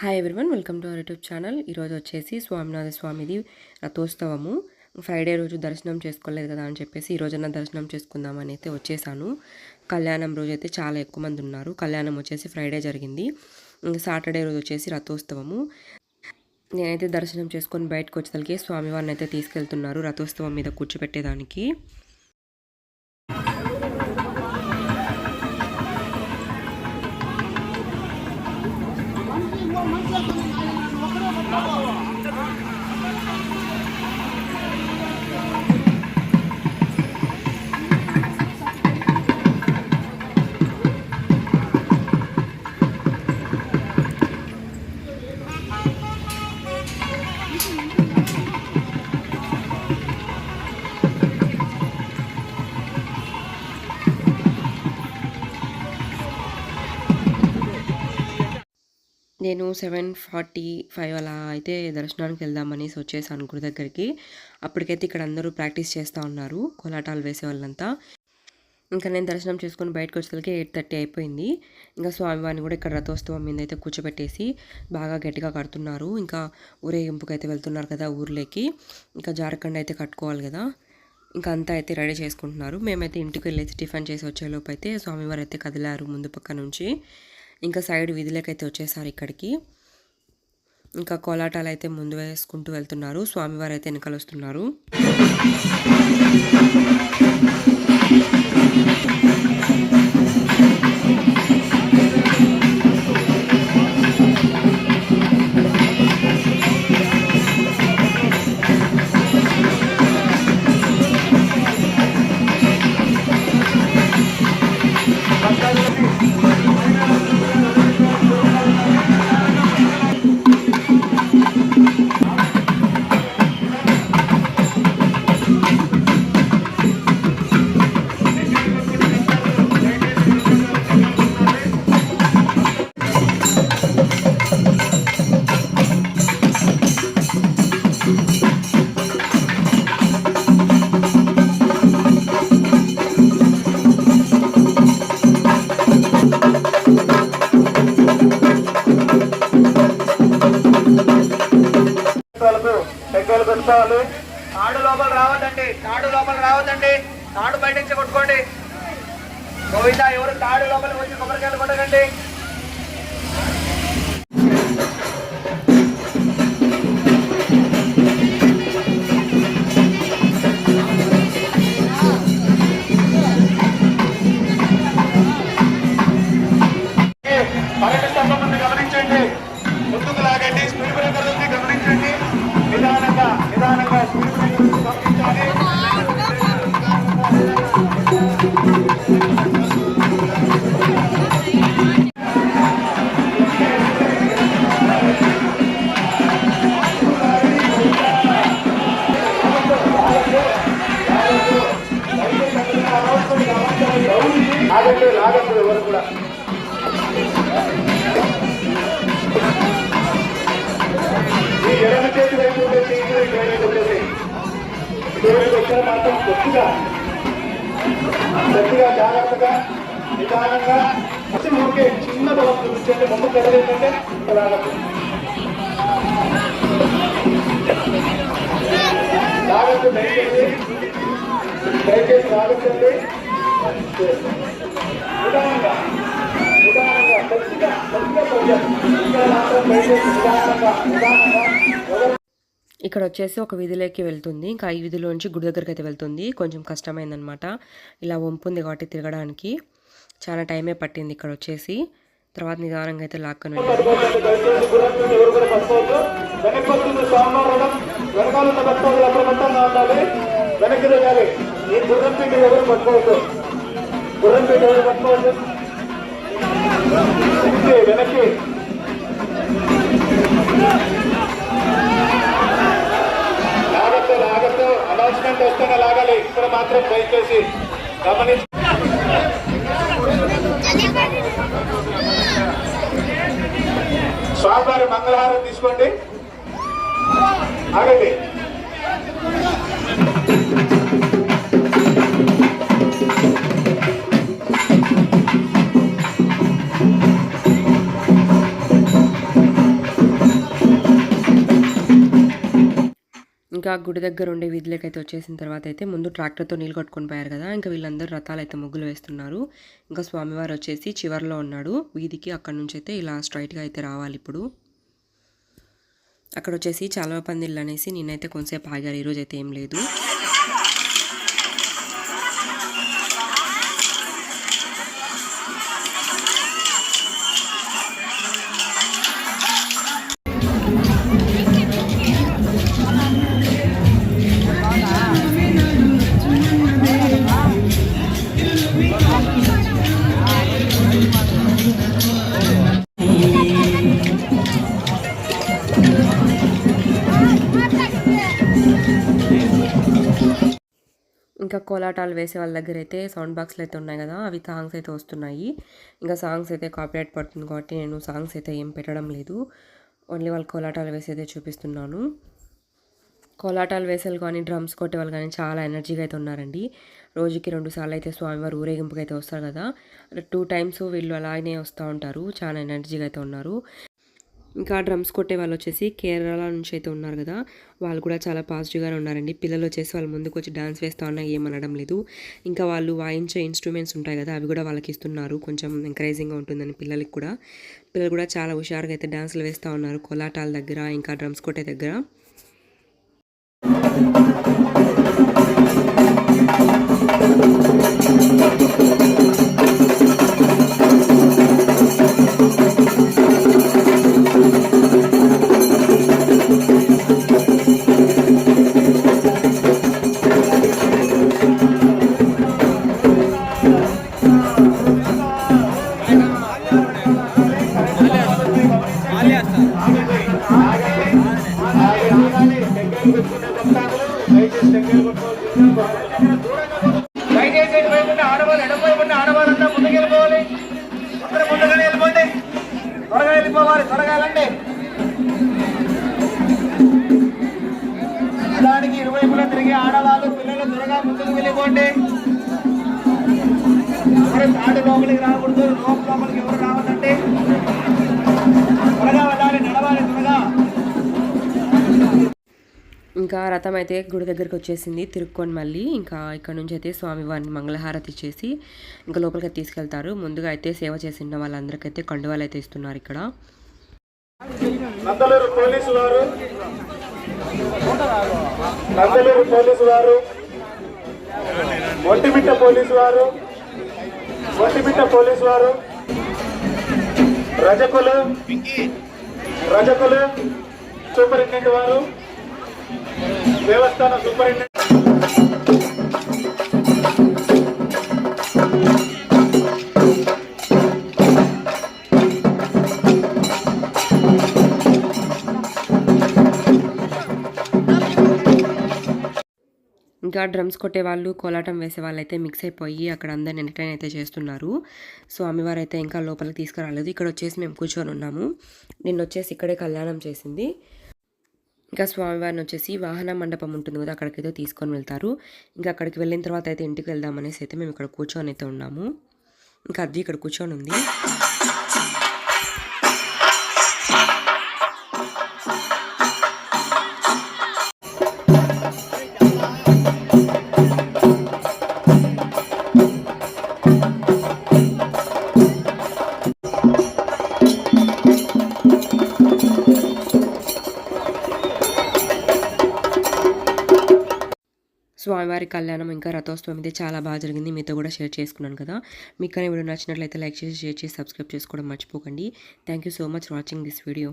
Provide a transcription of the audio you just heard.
Hi everyone welcome to our YouTube channel ఈరోజు వచ్చేసి స్వామినాథ స్వామిది రథోత్సవము. ఫ్రైడే రోజు దర్శనం చేసుకోలేదు కదా అని చెప్పేసి ఈ రోజున దర్శనం చేసుకుందామని అయితే వచ్చేసాను. కళ్యాణం రోజు అయితే చాలా ఎక్కువ మంది ఉన్నారు. కళ్యాణం వచ్చేసి ఫ్రైడే జరిగింది. ఇంకా సాటర్డే రోజు వచ్చేసి రథోత్సవము. నేనైతే దర్శనం చేసుకొని బయటకు వచ్చేసరికి స్వామివారిని అయితే తీసుకెళ్తున్నారు రథోత్సవం మీద కూర్చోపెట్టేదానికి. నేను సెవెన్ ఫార్టీ ఫైవ్ అలా అయితే దర్శనానికి వెళ్దామనేసి వచ్చేసాను గుడి దగ్గరికి. అప్పటికైతే ఇక్కడ అందరూ ప్రాక్టీస్ చేస్తూ ఉన్నారు కోలాటాలు వేసే వాళ్ళంతా. ఇంకా నేను దర్శనం చేసుకుని బయటకు వచ్చేసరికి ఎయిట్ థర్టీ అయిపోయింది. ఇంకా స్వామివారిని కూడా ఇక్కడ రథోత్సవం మీద అయితే కూర్చోబెట్టేసి బాగా గట్టిగా కడుతున్నారు. ఇంకా ఊరేగింపుకి అయితే వెళ్తున్నారు కదా ఊర్లోకి. ఇంకా జారఖండ్ అయితే కట్టుకోవాలి కదా. ఇంకా అంతా అయితే రెడీ చేసుకుంటున్నారు. మేమైతే ఇంటికి వెళ్ళేసి టిఫిన్ చేసి వచ్చేలోపు అయితే స్వామివారు అయితే కదిలారు ముందు పక్క నుంచి. ఇంకా సైడ్ వీధిలోకైతే వచ్చేసారు ఇక్కడికి. ఇంకా కోలాటాలు అయితే ముందు వేసుకుంటూ వెళ్తున్నారు. స్వామివారు అయితే వెనకాల వస్తున్నారు పెద్దలు తాడు లోపల రావద్దండి తాడు లోపల రావద్దండి తాడు బయట నుంచి కొట్టుకోండి. గోవిందా ఎవరు తాడు లోపల వచ్చి కొబ్బరికాయలు కొట్టకండి. ఇక్కడ మాత్రం గట్టిగా గట్టిగా జాగ్రత్తగా నిదానంగా అసలు ఊరికే చిన్న బలం చూపించండి ముందు కదలేదంటే లాగదు జాగ్రత్త దయచేసి దయచేసి లాగచ్చండి నిదానంగా నిదానంగా గట్టిగా గట్టిగా ఇక్కడ మాత్రం దయచేసి నిదానంగా నిదానంగా. ఇక్కడ వచ్చేసి ఒక వీధిలోకి వెళ్తుంది. ఇంకా ఈ వీధిలోంచి గుడి దగ్గరికి అయితే వెళ్తుంది. కొంచెం కష్టమైందనమాట ఇలా వంపుంది కాబట్టి తిరగడానికి. చాలా టైమే పట్టింది ఇక్కడ వచ్చేసి తర్వాత నిదానంగా అయితే లాక్కను వెనక్కి. లాగద్దు లాగద్దు అనౌన్స్మెంట్ వస్తున్న లాగాలి. ఇక్కడ మాత్రం దయచేసి గమనించి స్వామివారి మంగళహారం తీసుకోండి. ఆగండి. ఇంకా గుడి దగ్గర ఉండే వీధిలోకి అయితే వచ్చేసిన తర్వాత అయితే ముందు ట్రాక్టర్తో నీళ్ళు కొట్టుకొని పోయారు కదా ఇంకా వీళ్ళందరూ రథాలు అయితే ముగ్గులు వేస్తున్నారు. ఇంకా స్వామివారు వచ్చేసి చివర్లో ఉన్నాడు. వీధికి అక్కడ నుంచి అయితే ఇలా స్ట్రైట్గా అయితే రావాలి ఇప్పుడు. అక్కడ వచ్చేసి చాలా పందిళ్ళు అనేసి నేనైతే కొంతసేపు ఆగారు ఈరోజు అయితే ఏం లేదు. ఇంకా కోలాటాలు వేసే వాళ్ళ దగ్గర అయితే సౌండ్ బాక్స్లు అయితే ఉన్నాయి కదా అవి సాంగ్స్ అయితే వస్తున్నాయి. ఇంకా సాంగ్స్ అయితే కాపీరైట్ పడుతుంది కాబట్టి నేను సాంగ్స్ అయితే ఏం పెట్టడం లేదు. ఓన్లీ వాళ్ళు కోలాటాలు వేసేదే చూపిస్తున్నాను. కోలాటాలు వేసేలు కానీ డ్రమ్స్ కొట్టేవాళ్ళు కానీ చాలా ఎనర్జీగా అయితే ఉన్నారండి. రోజుకి రెండు సార్లు అయితే స్వామివారు ఊరేగింపుకి అయితే వస్తారు కదా. టూ టైమ్స్ వీళ్ళు అలాగే వస్తూ ఉంటారు చాలా ఎనర్జీగా అయితే ఉన్నారు. ఇంకా డ్రమ్స్ కొట్టే వాళ్ళు వచ్చేసి కేరళ నుంచి అయితే ఉన్నారు కదా. వాళ్ళు కూడా చాలా పాజిటివ్గానే ఉన్నారండి. పిల్లలు వచ్చేసి వాళ్ళ ముందుకు వచ్చి డాన్స్ వేస్తా ఉన్నా ఏమనడం లేదు. ఇంకా వాళ్ళు వాయించే ఇన్స్ట్రుమెంట్స్ ఉంటాయి కదా అవి కూడా వాళ్ళకి ఇస్తున్నారు. కొంచెం ఎంకరేజింగ్గా ఉంటుందని పిల్లలకి కూడా. పిల్లలు కూడా చాలా హుషారుగా అయితే డాన్సులు వేస్తూ ఉన్నారు. కోలాటాల దగ్గర ఇంకా డ్రమ్స్ కొట్టే దగ్గర. దయచేసి ఇటువైపు ఉన్న ఆడవాళ్ళు ఎడమవైపు ఉన్న ఆడవాళ్ళంతా ముందుకు అందరూ ముందుగానే వెళ్ళిపోండి త్వరగా వెళ్ళిపోవాలి త్వరగా వెళ్ళండి దానికి ఇరువైపులా తిరిగి ఆడవాళ్ళు పిల్లలు త్వరగా ముందుకు వెళ్ళిపోండి ఎవరు తాడు లోపలికి రాకూడదు లోపలికి ఎవరు రావాలంటే త్వరగా వెళ్ళాలి నడవాలి త్వరగా. ఇంకా రథం అయితే గుడి దగ్గరికి వచ్చేసింది తిరుక్కొని మళ్ళీ ఇంకా ఇక్కడ నుంచి అయితే స్వామివారిని మంగళహారతి చేసి ఇంకా లోపలికి తీసుకెళ్తారు. ముందుగా అయితే సేవ చేసిన వాళ్ళందరికైతే కండువాలు అయితే ఇస్తున్నారు ఇక్కడ. పోలీసు వారు. పోలీసు వారు. ఒంటిమిట్ట పోలీసు వారు. ఒంటిమిట్ట పోలీసు వారు. రజకులు. రజకులు. సూపరింటెండెంట్ వారు. దేవస్థాన సూపరింటెండెంట్. ఇంకా డ్రమ్స్ కొట్టేవాళ్ళు కోలాటం వేసేవాళ్ళు అయితే మిక్స్ అయిపోయి అక్కడ అందరిని ఎంటర్టైన్ అయితే చేస్తున్నారు. స్వామివారు అయితే ఇంకా లోపలికి తీసుకురాలేదు. ఇక్కడ వచ్చేసి మేము కూర్చొని ఉన్నాము. నిన్న వచ్చేసి ఇక్కడే కళ్యాణం చేసింది. ఇంకా స్వామివారిని వచ్చేసి వాహన మండపం ఉంటుంది కదా అక్కడికైతే తీసుకొని వెళ్తారు. ఇంకా అక్కడికి వెళ్ళిన తర్వాత అయితే ఇంటికి వెళ్దాం అనేసి అయితే మేము ఇక్కడ కూర్చొని అయితే ఉన్నాము. ఇంకా అది ఇక్కడ కూర్చొని ఉంది స్వామివారి కళ్యాణం ఇంకా రథోత్సవం ఇది చాలా బాగా జరిగింది. మీతో కూడా షేర్ చేసుకున్నాను కదా. మీకు కానీ వీడియో నచ్చినట్లయితే లైక్ చేసి షేర్ చేసి సబ్స్క్రైబ్ చేసుకోవడం మర్చిపోకండి. Thank you so much watching this video